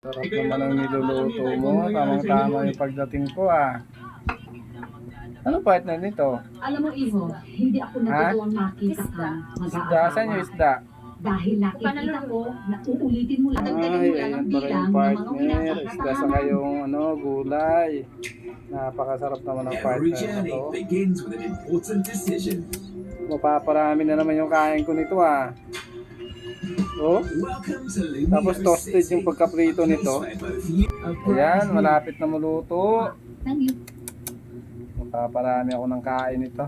Sarap naman ang niluluto mo. Tamang-tama yung pagdating ko ah. Ano partner nito? Alam mo, Iho, hindi ako natutuwang makita ka Isda, saan yung isda? Dahil nakikita ko na uulitin mo lang. Dagdagan Ay, mo lang ayan ang pa rin bilang yung ng mga partner. na Isda sa kayong ano, gulay. Napakasarap naman ng Every partner na journey to. begins with an important decision. Mapaparami na naman yung kain ko nito ah. Oh, tapos toasted yung pagkaprito nito. Ayan, malapit na maluto. Mapaparami ako ng kain ito.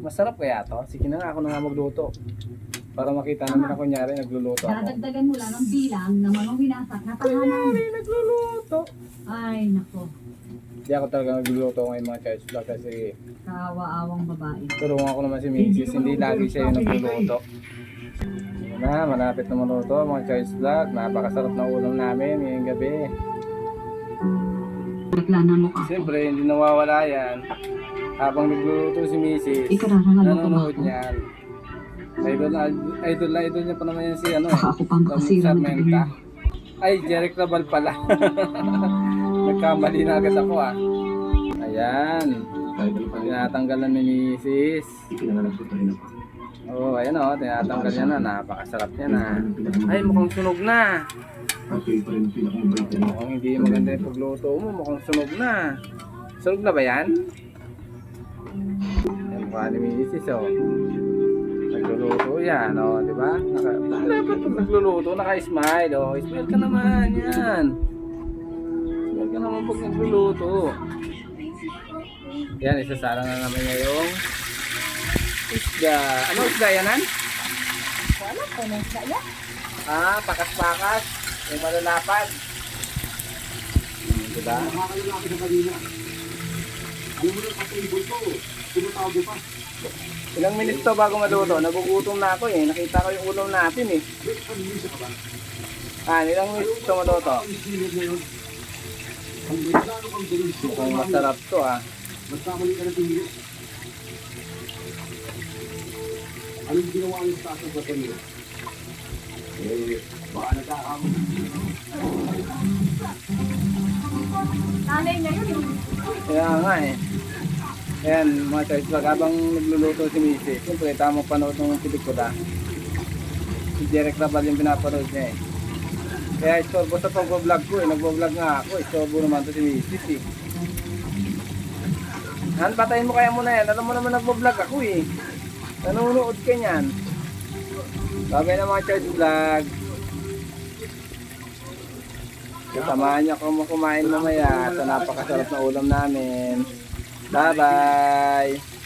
Masarap kaya to? Sige na nga, ako na nga magluto. Para makita naman na kunyari nagluluto ako. Dadagdagan mo lang ang bilang ng mga winasat na tahanan. nagluluto. Ay, nako. Hindi ako talaga nagluluto ngayon mga church vlog kasi Kawaawang babae. turuan ko naman si Mrs. Hindi lagi siya yung nagluluto. Yun na, malapit na maluto mga church vlog. Napakasarap na ulam namin ngayong gabi. Naglana mo ka. Siyempre, hindi nawawala yan. Habang nagluluto si Mrs. Ikararangan mo ka ba nanonood ako? niyan. Idol na idol na idol niya pa naman yan si ano eh. Baka ako pang Tom makasira ng gabi Sarmenta. mo. Ay, Jeric Rabal pala. Nagkamali na agad ako ah. Ayan. Tinatanggalan ni Mrs. Oo, oh, ayan o. Tinatanggal niya na. Napakasarap niya na. Ay, mukhang sunog na. Mukhang hindi maganda yung pagluto mo. Mukhang sunog na. Sunog na ba yan? Ayan mukha ni Mrs. oh. Nagluluto yan, oh, di ba? Naka, dapat pag nagluluto, naka-smile, oh. Smile ka naman, yan. Ka naman pag nagluluto. Yan, isasara na naman niya yung isda. Ano isda yan, Nan? Wala ko na sa iya. Ah, pakas-pakas. Yung malalapad. Hmm, diba? Ilang minutes to bago maluto? Nagugutom na ako eh. Nakita ko yung ulam natin eh. Ah, ilang minutes to maluto? Mukhang masarap to ah. Anong ginawa niyo sa taas ng baterya? Eh, baka nagkakam. Nanay niya yun. Kaya nga eh. Ayan, mga choice vlog, habang nagluluto si Missy, siyempre tamang panood ng pelikula. Si Derek Rabal yung pinapanood niya eh. Kaya istorbo sa pag-vlog ko eh, nag-vlog nga ako, istorbo naman to si Missy eh. Han, patayin mo kaya muna yan, alam mo naman nag-vlog ako eh. Nanonood ka niyan. Babay na mga choice vlog. Samahan niyo ako kumain mamaya sa napakasarap na ulam namin. Bye-bye!